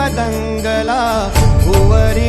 वदङ्गला भुवरि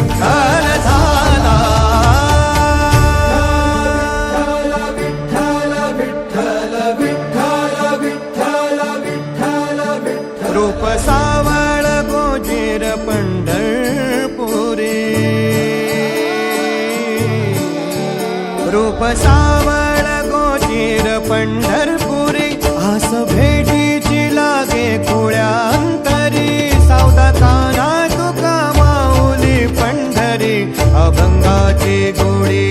विठ्ठल झाला विठ्ठल विठ्ठल विठ्ठल विठ्ठल विठ्ठल विठ्ठल रूप सावळ गोजेर पंढर अभंगाचे गोडे